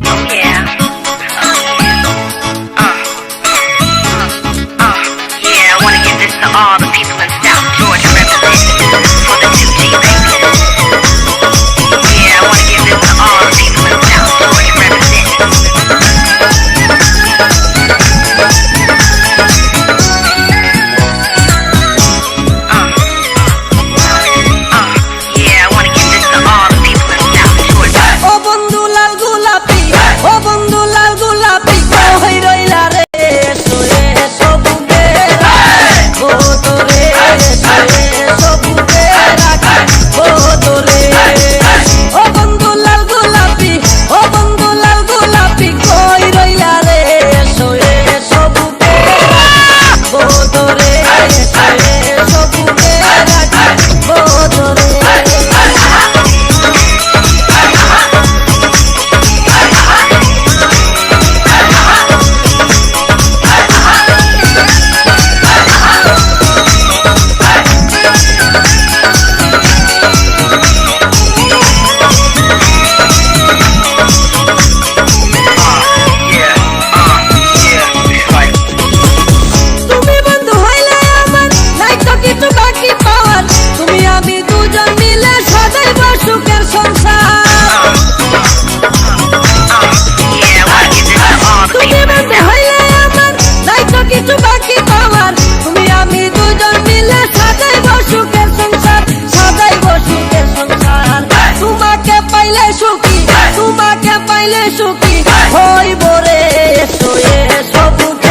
猫眼。চুকি হইব রে সোয়ে সবুজ